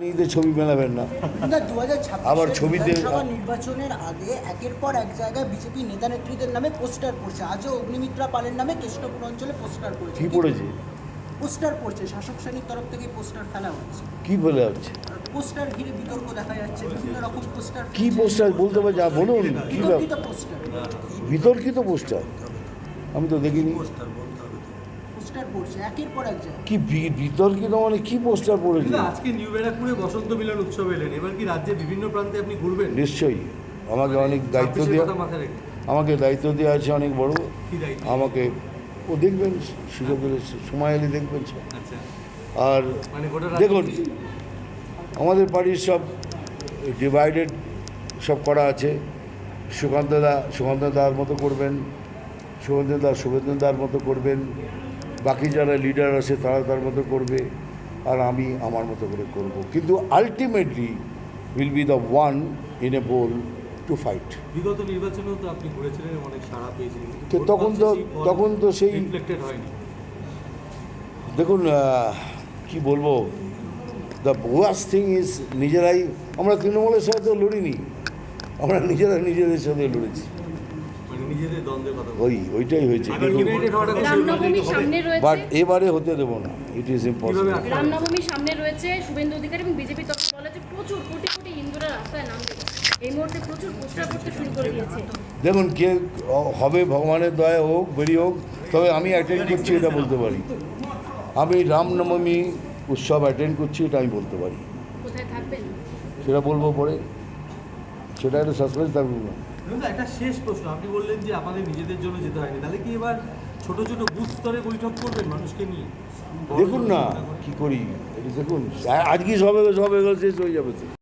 নিজেদের ছবি মেলাবেন না। না দু হাজার আবার ছবিতে- নির্বাচনের আগে একের পর এক জায়গায় বিজেপি নেতা নেত্রীদের নামে পোস্টার আজও অগ্নিমিত্রা পালের নামে অঞ্চলে পোস্টার কি পড়েছে? পোস্টার পড়ছে শাসক শ্রেণির তরফ থেকে পোস্টার ফেলা হচ্ছে। কি বলে হচ্ছে? পোস্টার ঘিরে বিতর্ক দেখা যাচ্ছে বিভিন্ন রকম পোস্টার কি পোস্টার? বলতে পারে যা বলুন কি বিতর্কিত পোস্টার। বিতর্কিত পোস্টার? আমি তো দেখিনি। পোস্টার পড়ছে একের পর এক জায়গায়। কি বিতর্কিত মানে কি পোস্টার পড়েছে? আজকে নিউ ব্যারাকপুরে বসন্ত মিলন উৎসব এলেন। এবার কি রাজ্যের বিভিন্ন প্রান্তে আপনি ঘুরবেন? নিশ্চয়ই। আমাকে অনেক দায়িত্ব দেওয়া আমাকে দায়িত্ব দেওয়া আছে অনেক বড়। আমাকে ও দেখবেন সুযোগ সময় এলে দেখবেন সব। আচ্ছা। আর মানে দেখুন আমাদের বাড়ির সব ডিভাইডেড সব করা আছে। সুকান্ত দা সুকান্ত দার মতো করবেন সুকান্ত দা শুভেন্দু দার মতো করবেন। বাকি যারা লিডার আছে তারা তার মতো করবে আর আমি আমার মতো করে করব। কিন্তু ultimately will be the one in a bowl to fight বিগত নির্বাচনেও তো আপনি ঘুরেছিলেন অনেক সাড়া পেয়েছিলেন তো তখন তো- তখন তো সেই- দেখুন কি বলব? দ্য ওয়ার্স থিং ইজ নিজেরাই আমরা তৃণমূলের সাথে তো লড়িনি। আমরা নিজেরা নিজেদের সাথে লড়েছি মানে নিজেদের দ্বন্দ্বের কথা ওই ওইটাই হয়েছে। বাট এবারে হতে দেবো না। ইট ইজ ইম্পসিবল রামনবমী সামনে রয়েছে শুভেন্দু অধিকারী এবং বিজেপি তরফ বলা যে প্রচুর কোটি কোটি হিন্দুরা রাস্তায় নামবে। এই মুহূর্তে প্রচুর পোস্টার করতে শুরু করে দিয়েছে। দেখুন কে হবে ভগবানের দয়া হোক বেরিয়ে হোক তবে আমি অ্যাটেন্ড করছি এটা বলতে পারি। আমি রামনবমী উৎসব অ্যাটেন্ড করছি এটা আমি বলতে পারি। সেটা বলব পরে। সেটা একটা সাসপেন্স থাকবে। না একটা শেষ প্রশ্ন। আপনি বললেন যে আমাদের নিজেদের জন্য যেতে হয়নি। তাহলে কি এবার ছোট ছোট বুথ স্তরে বৈঠক করবেন মানুষকে নিয়ে? দেখুন না, কি করি? দেখুন আজকে সবে সবে শেষ হয়ে যাবে